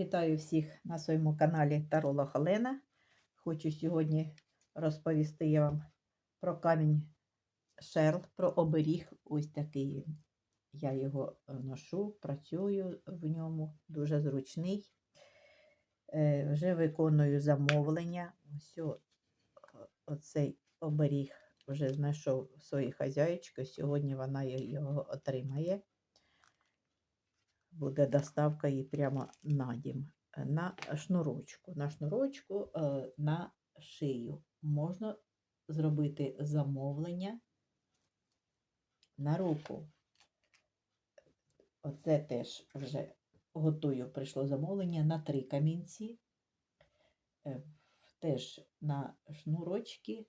Вітаю всіх на своєму каналі Таролог Олена. Хочу сьогодні розповісти я вам про камінь Шерл, про оберіг. Ось такий. Я його е, ношу, працюю в ньому, дуже зручний. Е, Вже виконую замовлення. Ось оцей оберіг вже знайшов своїй хазяєчки. Сьогодні вона його отримає буде доставка її прямо на дім. Е, На шнурочку. На шнурочку е, на шию. Можна зробити замовлення на руку. Оце теж вже готую. Прийшло замовлення на три камінці. Е, Теж на шнурочки.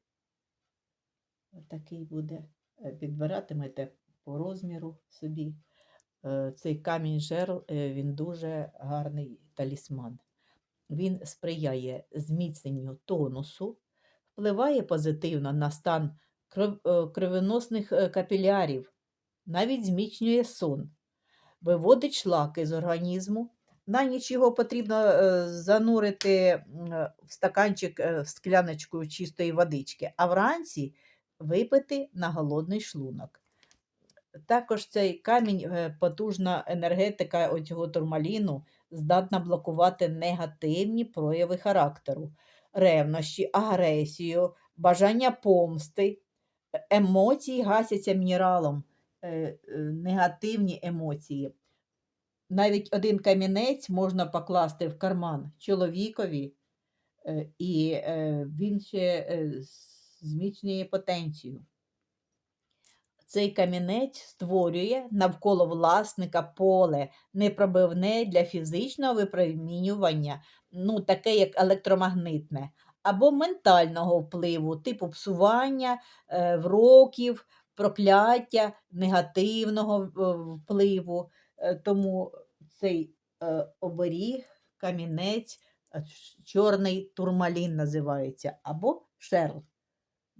Такий буде. Е, Підбиратимете по розміру собі. Е, Цей камінь жерл, е, він дуже гарний талісман. Він сприяє зміцненню тонусу, впливає позитивно на стан е, кровоносних капілярів, навіть зміцнює сон, виводить шлаки з організму. На ніч його потрібно занурити в стаканчик, в скляночку чистої водички, а вранці випити на голодний шлунок. Також цей камінь, е, потужна енергетика оцього турмаліну здатна блокувати негативні прояви характеру, ревнощі, агресію, бажання помсти. Е, Емоції гасяться мінералом, е, негативні емоції. Навіть один камінець можна покласти в карман чоловікові, і він ще зміцнює потенцію. Цей камінець створює навколо власника поле непробивне для фізичного випромінювання, ну, таке як електромагнитне, або ментального впливу, типу псування, е, вроків, прокляття, негативного е, впливу. Е, Тому цей оберіг, камінець, чорний турмалін називається, або шерл.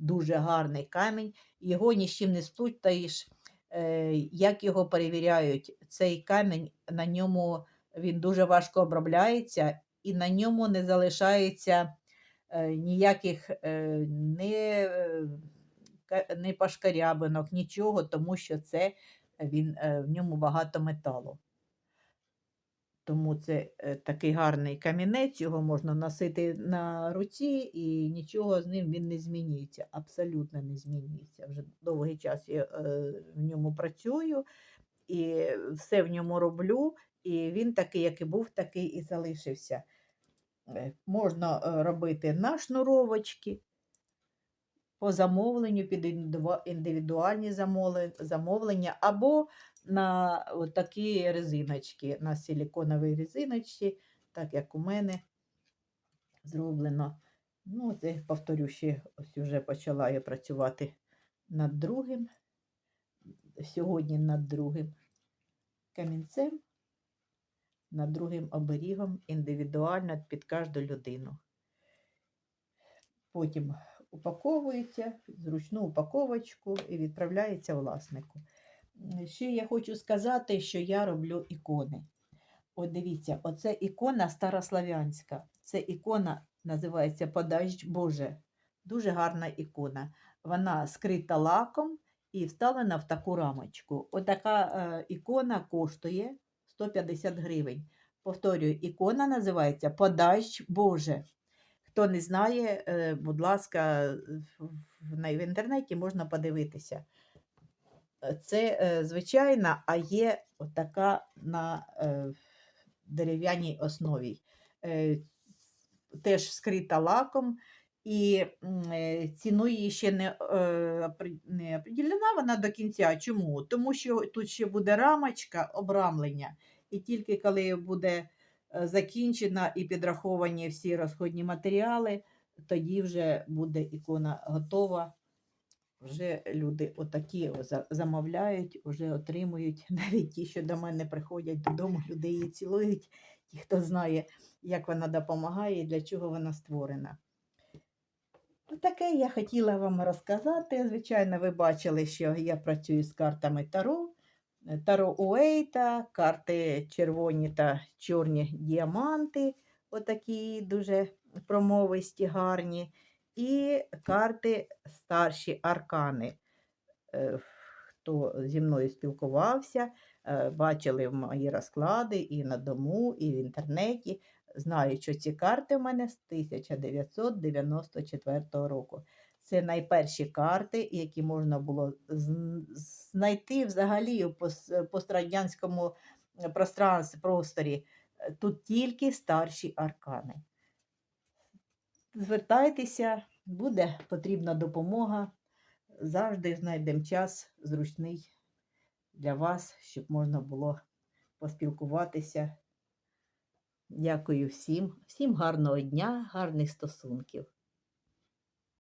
Дуже гарний камінь його ні з чим не сплутаєш. Е, Як його перевіряють, цей камінь на ньому він дуже важко обробляється, і на ньому не залишається е, ніяких не, не пашкарябинок, нічого, тому що це він, е, в ньому багато металу. Тому це е, такий гарний камінець, його можна носити на руці, і нічого з ним він не змінюється, абсолютно не змінюється. Вже довгий час я е, в ньому працюю і все в ньому роблю, і він такий, як і був, такий і залишився. Е, Можна робити на шнуровочки, по замовленню, під індивідуальні замовлення, або на такі резиночки, на силіконовій резиночці, так як у мене зроблено. Ну, це, повторю, ще ось вже почала я працювати над другим. Сьогодні над другим камінцем, над другим оберігом індивідуально під кожну людину. Потім упаковується зручну упаковочку і відправляється власнику. Ще я хочу сказати, що я роблю ікони. От дивіться, оце ікона старослав'янська. Це ікона називається Подасть Боже. Дуже гарна ікона. Вона скрита лаком і вставлена в таку рамочку. Отака е, ікона коштує 150 гривень. Повторюю, ікона називається Подасть Боже. Хто не знає, е, будь ласка, в, інтернеті можна подивитися. Е, Це е, звичайна, а є така на дерев'яній основі. Теж скрита лаком, і ціну її ще не, не определена вона до кінця. Чому? Тому що тут ще буде рамочка обрамлення, і тільки коли буде закінчена і підраховані всі розходні матеріали, тоді вже буде ікона готова. Вже люди отакі замовляють, вже отримують. Навіть ті, що до мене приходять додому, люди її цілують, ті, хто знає, як вона допомагає і для чого вона створена. Ну, Таке я хотіла вам розказати. Звичайно, ви бачили, що я працюю з картами Таро. Таро Уейта, карти червоні та чорні діаманти, отакі дуже промовисті, гарні, і карти старші аркани. Е, Хто зі мною спілкувався, е, бачили мої розклади і на дому, і в інтернеті. Знають, що ці карти в мене з 1994 року. Це найперші карти, які можна було знайти взагалі у пострадянському е, просторі. Е, Тут тільки старші аркани. Звертайтеся, буде потрібна допомога. Завжди знайдемо час зручний для вас, щоб можна було поспілкуватися. Дякую всім, всім гарного дня, гарних стосунків.